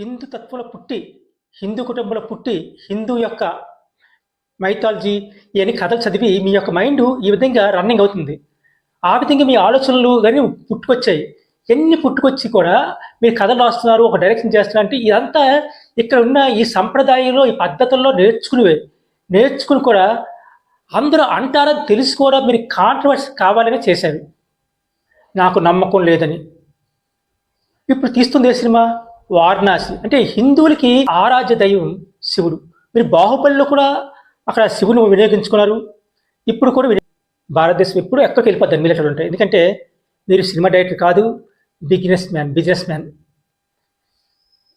హిందూ తత్వంలో పుట్టి హిందూ కుటుంబంలో పుట్టి హిందూ యొక్క మైథాలజీ ఇవన్నీ కథలు చదివి మీ యొక్క మైండ్ ఈ విధంగా రన్నింగ్ అవుతుంది. ఆ విధంగా మీ ఆలోచనలు కానీ పుట్టుకొచ్చాయి. ఎన్ని పుట్టుకొచ్చి కూడా మీరు కథలు రాస్తున్నారు ఒక డైరెక్షన్ చేస్తున్నారు అంటే ఇదంతా ఇక్కడ ఉన్న ఈ సంప్రదాయంలో ఈ పద్ధతుల్లో నేర్చుకునివే. నేర్చుకుని కూడా అందరూ అంటారని తెలిసి కూడా మీరు కాంట్రవర్సీ కావాలని చేశారు. నాకు నమ్మకం లేదని. ఇప్పుడు తీస్తుంది ఏ సినిమా? వారణాసి. అంటే హిందువులకి ఆరాధ్య దైవం శివుడు. మీరు బాహుబలిలో కూడా అక్కడ శివుని వినియోగించుకున్నారు. ఇప్పుడు కూడా భారతదేశం ఎప్పుడు ఎక్కడికి వెళ్ళిపోద్ది మిలిటరీ ఉంటాయి. ఎందుకంటే మీరు సినిమా డైరెక్టర్ కాదు businessman businessman.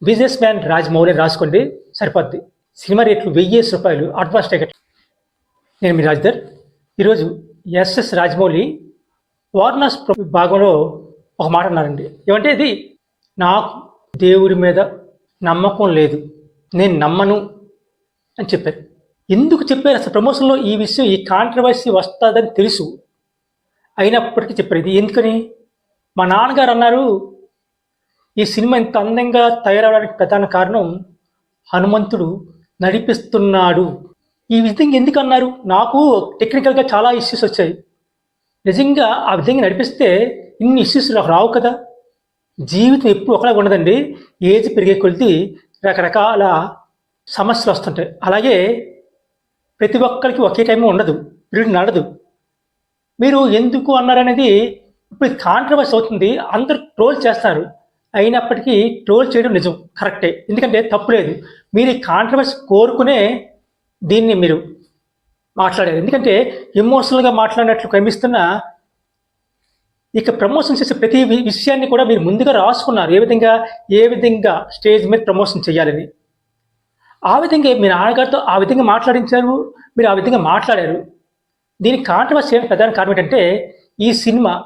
Businessman Rajamouli రాసుకోండి సరిపోద్ది. సినిమా రేట్లు వెయ్యి రూపాయలు అడ్వాన్స్ టికెట్. నేను మీ రాజ్ధర్ ఈరోజు ఎస్ఎస్ రాజమౌళి వార్నర్స్ భాగంలో ఒక మాట అన్నారండి. ఏమంటే ఇది నాకు దేవుడి మీద నమ్మకం లేదు. నేను నమ్మను అని చెప్పారు. ఎందుకు చెప్పారు? అసలు ప్రమోషన్లో ఈ విషయం ఈ కాంట్రవర్సీ వస్తుందని తెలుసు. అయినప్పటికీ చెప్పారు. ఇది ఎందుకని? మా నాన్నగారు అన్నారు ఈ సినిమా ఇంత అందంగా తయారవడానికి ప్రధాన కారణం హనుమంతుడు నడిపిస్తున్నాడు. ఈ విధంగా ఎందుకు అన్నారు? నాకు టెక్నికల్గా చాలా ఇష్యూస్ వచ్చాయి. నిజంగా ఆ విధంగా నడిపిస్తే ఇన్ని ఇష్యూస్ నాకు రావు కదా? జీవితం ఎప్పుడు ఒకలాగా ఉండదండి. ఏజ్ పెరిగే కొద్దీ రకరకాల సమస్యలు వస్తుంటాయి. అలాగే ప్రతి ఒక్కరికి ఒకే టైం ఉండదు. పీరియడ్ నడదు. మీరు ఎందుకు అన్నారనేది ఇప్పుడు కాంట్రవర్సీ అవుతుంది. అందరూ ట్రోల్ చేస్తారు. అయినప్పటికీ ట్రోల్ చేయడం నిజం. కరెక్టే. ఎందుకంటే తప్పు లేదు. మీరు ఈ కాంట్రవర్సీ కోరుకునే దీన్ని మీరు మాట్లాడారు. ఎందుకంటే ఎమోషనల్గా మాట్లాడినట్లు కనిపిస్తున్న ఇక ప్రమోషన్ చేసే ప్రతి విషయాన్ని కూడా మీరు ముందుగా రాసుకున్నారు. ఏ విధంగా ఏ విధంగా స్టేజ్ మీద ప్రమోషన్ చేయాలని. ఆ విధంగా మీ నాన్నగారితో ఆ విధంగా మాట్లాడించారు మీరు ఆ విధంగా మాట్లాడారు. దీనికి కాంట్రవర్సీ ఏమి ప్రధాన కారణం ఏంటంటే ఈ సినిమా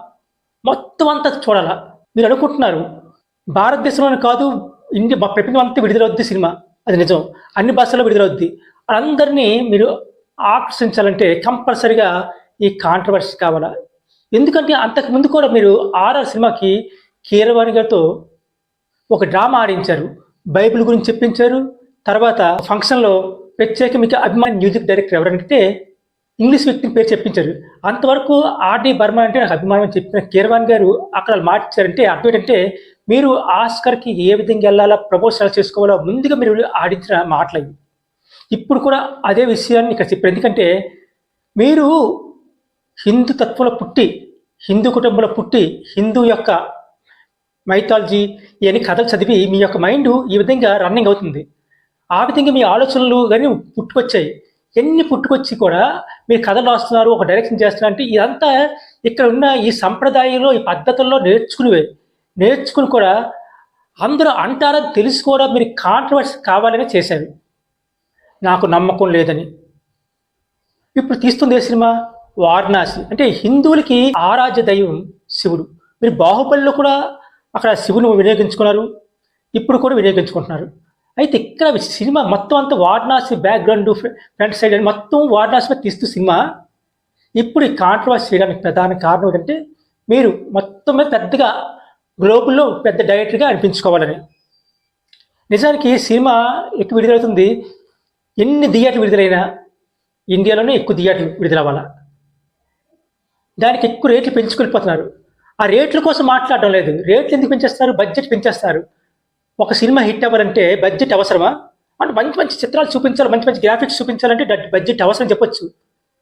మొత్తం అంతా చూడాలా. మీరు అనుకుంటున్నారు భారతదేశంలోనే కాదు ఇండియా ప్రపంచం అంతా విడుదలవుద్ది సినిమా. అది నిజం. అన్ని భాషల్లో విడుదలవుద్ది. అందరినీ మీరు ఆకర్షించాలంటే కంపల్సరిగా ఈ కాంట్రవర్సీ కావాలా. ఎందుకంటే అంతకు ముందు కూడా మీరు ఆర్ఆర్ సినిమాకి కీరవాణి గారితో ఒక డ్రామా ఆడించారు. బైబిల్ గురించి చెప్పించారు. తర్వాత ఫంక్షన్లో ప్రత్యేక మీకు అభిమాని మ్యూజిక్ డైరెక్టర్ ఎవరంటే ఇంగ్లీష్ వ్యక్తిని పేరు చెప్పించారు. అంతవరకు ఆర్డి బర్మా అంటే నాకు అభిమానం అని చెప్పిన కీరవాణి గారు అక్కడ మార్చారంటే అర్థం ఏంటంటే మీరు ఆస్కర్కి ఏ విధంగా వెళ్ళాలా ప్రపోజల్ చేసుకోవాలో ముందుగా మీరు ఆడించిన మాటలు ఇప్పుడు కూడా అదే విషయాన్ని ఇక్కడ చెప్పారు. ఎందుకంటే మీరు హిందూ తత్వంలో పుట్టి హిందూ కుటుంబంలో పుట్టి హిందూ యొక్క మైథాలజీ ఇవన్నీ కథలు చదివి మీ యొక్క మైండ్ ఈ విధంగా రన్నింగ్ అవుతుంది. ఆ విధంగా మీ ఆలోచనలు కానీ పుట్టుకొచ్చాయి. ఎన్ని పుట్టుకొచ్చి కూడా మీరు కథలు రాస్తున్నారు ఒక డైరెక్షన్ చేస్తున్నారు అంటే ఇదంతా ఇక్కడ ఉన్న ఈ సంప్రదాయంలో ఈ పద్ధతుల్లో నేర్చుకునివే. నేర్చుకుని కూడా అందరూ అంటారని తెలిసి కూడా మీరు కాంట్రవర్సీ కావాలని చేశారు. నాకు నమ్మకం లేదని. ఇప్పుడు తీస్తుంది ఏ సినిమా? వారణాసి. అంటే హిందువులకి ఆరాధ్య దైవం శివుడు. మీరు బాహుబలిలో కూడా అక్కడ శివుని వినియోగించుకున్నారు. ఇప్పుడు కూడా వినియోగించుకుంటున్నారు. అయితే ఇక్కడ సినిమా మొత్తం అంతా వారణాసి బ్యాక్గ్రౌండ్ ఫ్రంట్ సైడ్ అని మొత్తం వారణాసి మీద తీస్తూ సినిమా. ఇప్పుడు ఈ కాంట్రవర్సీ చేయడానికి ప్రధాన కారణం ఏంటంటే మీరు మొత్తం మీద పెద్దగా గ్లోబల్లో పెద్ద డైరెక్టర్గా అనిపించుకోవాలని. నిజానికి సినిమా ఎక్కువ విడుదలవుతుంది. ఎన్ని థియేటర్లు విడుదలైనా ఇండియాలోనే ఎక్కువ థియేటర్లు విడుదలవ్వాలి? దానికి ఎక్కువ రేట్లు పెంచుకెళ్ళిపోతున్నారు ఆ రేట్ల కోసం మాట్లాడడం లేదు. రేట్లు ఎందుకు పెంచేస్తారు? బడ్జెట్ పెంచేస్తారు. ఒక సినిమా హిట్ అవ్వాలంటే బడ్జెట్ అవసరమా? అంటే మంచి మంచి చిత్రాలు చూపించాలి మంచి మంచి గ్రాఫిక్స్ చూపించాలంటే బడ్జెట్ అవసరం చెప్పొచ్చు.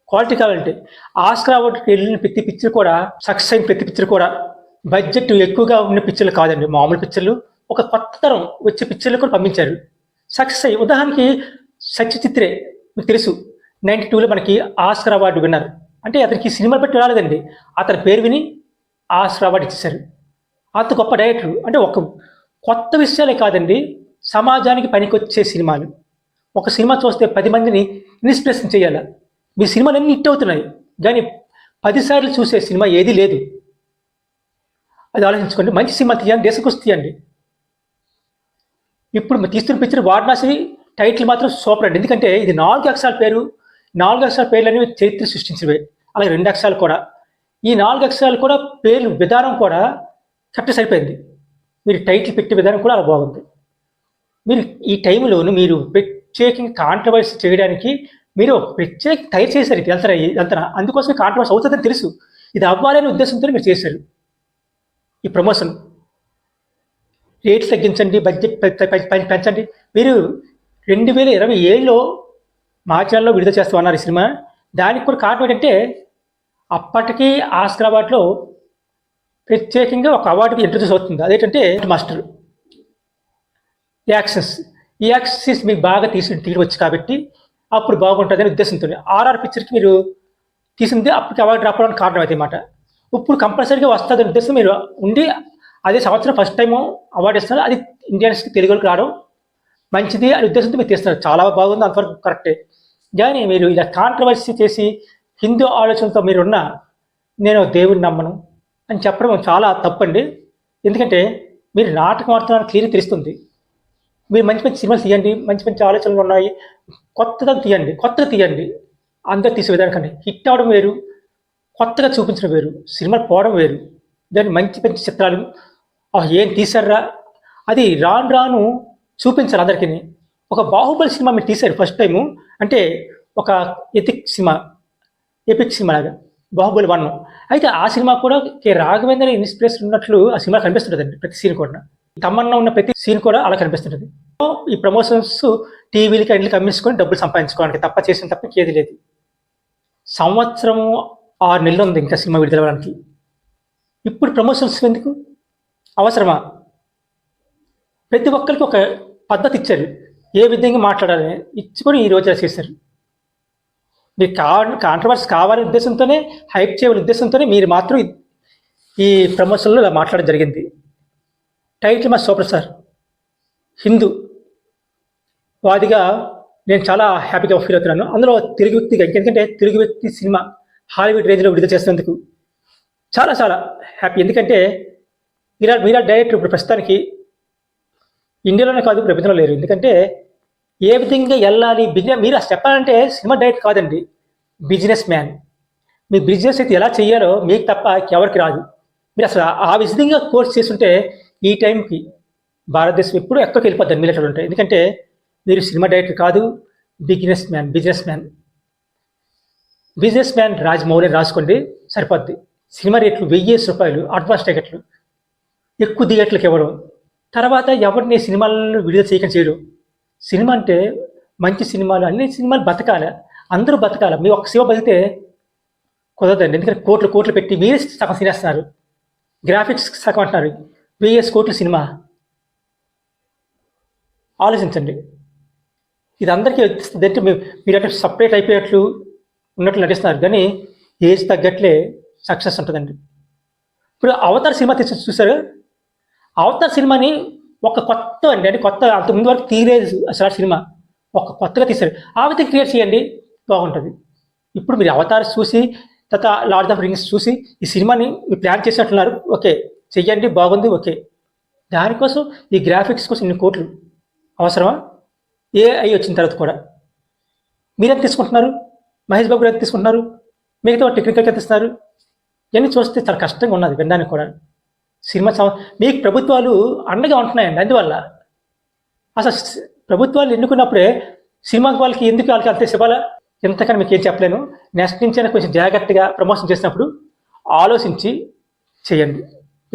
క్వాలిటీ కావాలంటే. ఆస్కర్ అవార్డుకి వెళ్ళిన ప్రతి పిక్చర్ కూడా సక్సెస్ అయిన ప్రతి పిక్చర్ కూడా బడ్జెట్ ఎక్కువగా ఉన్న పిక్చర్లు కాదండి. మామూలు పిక్చర్లు. ఒక కొత్త తరం వచ్చే పిక్చర్లు కూడా పంపించారు. సక్సెస్ అయ్యి ఉదాహరణకి సత్యచిత్రే మీకు తెలుసు. నైన్టీ టూలో మనకి ఆస్కర్ అవార్డు విన్నారు. అంటే అతనికి సినిమా పెట్టి రాలేదండి. అతని పేరు విని ఆ అవార్డు ఇచ్చేశారు. అంత గొప్ప డైరెక్టర్. అంటే ఒక కొత్త విషయాలే కాదండి. సమాజానికి పనికొచ్చే సినిమాలు. ఒక సినిమా చూస్తే పది మందిని ఇన్స్పిరేషన్ చేయాలి? మీ సినిమాలు అన్నీ హిట్ అవుతున్నాయి. కానీ పదిసార్లు చూసే సినిమా ఏది లేదు. అది ఆలోచించుకోండి. మంచి సినిమా తీయండి దేశకొచ్చి తీయండి. ఇప్పుడు తీస్తున్న పిక్చర్ వారణాసి టైటిల్ మాత్రం సూపర్ అండి. ఎందుకంటే ఇది నాలుగు అక్షరాల పేరు. నాలుగు అక్షరాల పేర్లు అనేవి చరిత్ర సృష్టించినవే. అలాగే రెండు అక్షరాలు కూడా. ఈ నాలుగు అక్షరాలు కూడా పేర్లు విధానం కూడా కరెక్ట్ సరిపోయింది. మీరు టైటిల్ పెట్టే విధానం కూడా అలా బాగుంది. మీరు ఈ టైంలోను మీరు ప్రత్యేకంగా కాంట్రవర్సీ చేయడానికి మీరు ప్రత్యేక తయారు చేశారు ఇది వెళ్తారా వెళ్తారా? అందుకోసం కాంట్రవర్సీ అవుతుందని తెలుసు. ఇది అవ్వాలనే ఉద్దేశంతో మీరు చేశారు ఈ ప్రమోషన్ రేట్స్ తగ్గించండి బడ్జెట్ పెంచండి. మీరు రెండు వేల ఇరవై ఏడులో మార్చిలో విడుదల చేస్తామన్నారు ఈ సినిమా. దానికి కూడా కారణం ఏంటంటే అప్పటికి ఆస్కర్ అవార్డులో ప్రత్యేకంగా ఒక అవార్డుకి ఇంట్రడ్యూస్ అవుతుంది అదేంటంటే మాస్టర్. యాక్సెస్. ఈ యాక్సెస్ మీకు బాగా తీసి తీయవచ్చు కాబట్టి అప్పుడు బాగుంటుంది అనే ఉద్దేశంతో ఆర్ఆర్ పిక్చర్కి మీరు తీసింది అప్పటికి అవార్డు రావడానికి కారణం అయితే మాట. ఇప్పుడు కంపల్సరీగా వస్తుంది అనే ఉద్దేశం మీరు ఉండి అదే సంవత్సరం ఫస్ట్ టైం అవార్డు ఇస్తున్నారు. అది ఇండియన్స్కి తెలుగులోకి రావడం మంచిది అనే ఉద్దేశంతో మీరు తీస్తున్నారు. చాలా బాగుంది అంతవరకు కరెక్టే కానీ మీరు ఇలా కాంట్రవర్సీ చేసి హిందూ ఆలోచనతో మీరున్న నేను దేవుడిని నమ్మను అని చెప్పడం చాలా తప్పండి. ఎందుకంటే మీరు నాటకం ఆడుతున్నారని క్లియర్ తెలుస్తుంది. మీరు మంచి మంచి సినిమాలు తీయండి మంచి మంచి ఆలోచనలు ఉన్నాయి. కొత్తగా తీయండి కొత్తగా తీయండి. అందరు తీసే విధానం హిట్ అవడం వేరు కొత్తగా చూపించడం వేరు సినిమాలు పోవడం వేరు. దాన్ని మంచి మంచి చిత్రాలు ఏం తీసారా అది రాను రాను చూపించాలి అందరికీ. ఒక బాహుబలి సినిమా మీరు తీశారు ఫస్ట్ టైము అంటే ఒక ఎథిక్ సినిమా ఎపిక్ సినిమా లాగా బాహుబలి వన్ అయితే ఆ సినిమా కూడా కే రాఘవేంద్ర ఇన్స్పిరేషన్ ఉన్నట్లు ఆ సినిమా కనిపిస్తుంటుంది ప్రతి సీన్ కూడా. తమన్నా ఉన్న ప్రతి సీన్ కూడా అలా కనిపిస్తుంటుంది. ఈ ప్రమోషన్స్ టీవీలకి అన్నిటికి అమ్మేసుకొని డబ్బులు సంపాదించుకోవడానికి తప్ప చేసిన తప్ప ఏది లేదు. సంవత్సరము ఆరు నెలలు ఉంది ఇంకా సినిమా విడుదలవడానికి ఇప్పుడు ప్రమోషన్స్ ఎందుకు? అవసరమా? ప్రతి ఒక్కరికి ఒక పద్ధతి ఇచ్చారు. ఏ విధంగా మాట్లాడాలని ఇచ్చుకొని ఈ రోజు చేశారు. మీకు కావాలి కాంట్రవర్సీ కావాలనే ఉద్దేశంతోనే హైప్ చేయాలనే ఉద్దేశంతోనే మీరు మాత్రం ఈ- ఈ ప్రమోషన్లో ఇలా మాట్లాడడం జరిగింది. టైటిల్ మా సూపర్ సార్. హిందూ. వాదిగా నేను చాలా హ్యాపీగా ఫీల్ అవుతున్నాను. అందులో తెలుగు వ్యక్తిగా ఎందుకంటే తెలుగు వ్యక్తి సినిమా హాలీవుడ్ రేంజ్లో విడుదల చేసినందుకు చాలా చాలా హ్యాపీ ఎందుకంటే మీరా మీరా డైరెక్టర్ ఇప్పుడు ప్రస్తుతానికి ఇండియాలోనే కాదు ప్రపంచంలో లేరు. ఎందుకంటే ఏ విధంగా వెళ్ళాలి బిజినెస్ మీరు అసలు చెప్పాలంటే సినిమా డైరెక్ట్ కాదండి బిజినెస్ మ్యాన్. మీ బిజినెస్ అయితే ఎలా చేయాలో మీకు తప్ప ఎవరికి రాదు. మీరు అసలు ఆ- విధంగా కోర్స్ చేస్తుంటే ఈ టైంకి భారతదేశం ఎప్పుడు ఎక్కడికి వెళ్ళిపోద్ది మిలిటరీ ఉంటాయి. ఎందుకంటే మీరు సినిమా డైరెక్టర్ కాదు businessman businessman. Businessman Rajamouli రాసుకోండి సరిపోద్ది. సినిమా రేట్లు వెయ్యేసి రూపాయలు అడ్వాన్స్ టికెట్లు ఎక్కువ థియేటర్లకు ఇవ్వడం. తర్వాత ఎవరిని సినిమాలను విడుదల చేయకుండా చేయడు సినిమా అంటే మంచి సినిమాలు అన్ని సినిమాలు బతకాలి. అందరూ బతకాలి. మీ ఒక సినిమా బతికితే కుదరదండి. ఎందుకంటే కోట్లు కోట్లు పెట్టి మీరే సగం తినేస్తున్నారు గ్రాఫిక్స్ సగం అంటున్నారు. వెయ్యేసి కోట్ల సినిమా. ఆలోచించండి. ఇది అందరికీ వస్తుంది అంటే మీరు మీరంటే సపరేట్ అయిపోయేట్లు ఉన్నట్లు నటిస్తున్నారు. కానీ ఏజ్ తగ్గట్లే సక్సెస్ ఉంటుందండి. ఇప్పుడు అవతార్ సినిమా తీసి చూసారు. అవతార్ సినిమాని ఒక కొత్త అండి. అంటే కొత్త అంత ముందు వరకు తీయలేదు అసలు ఆ సినిమా. ఒక కొత్తగా తీశారు. ఆ విధంగా క్రియేట్ చేయండి. బాగుంటుంది. ఇప్పుడు మీరు అవతార్ చూసి తర్వాత లార్డ్ ఆఫ్ రింగ్స్ చూసి ఈ సినిమాని మీరు ప్లాన్ చేసినట్టున్నారు. ఓకే. చెయ్యండి. బాగుంది. ఓకే. దానికోసం ఈ గ్రాఫిక్స్ కోసం ఇన్ని కోట్లు అవసరమా? ఏ అయి వచ్చిన తర్వాత కూడా. మీరెంత తీసుకుంటున్నారు? మహేష్ బాబు ఎంత తీసుకుంటున్నారు? మిగతా టెక్నికల్ ఎంత ఇస్తున్నారు? ఇవన్నీ చూస్తే చాలా కష్టంగా ఉన్నది వినడానికి కూడా. సినిమా సం- మీకు ప్రభుత్వాలు అండగా ఉంటున్నాయండి అందువల్ల. అసలు ప్రభుత్వాలు ఎన్నుకున్నప్పుడే సినిమా వాళ్ళకి ఎందుకు వాళ్ళకి అంతే శివాల ఎంతకని మీకు ఏం చెప్పలేను. నెక్స్ట్ నుంచి కొంచెం జాగ్రత్తగా ప్రమోషన్ చేసినప్పుడు ఆలోచించి చేయండి.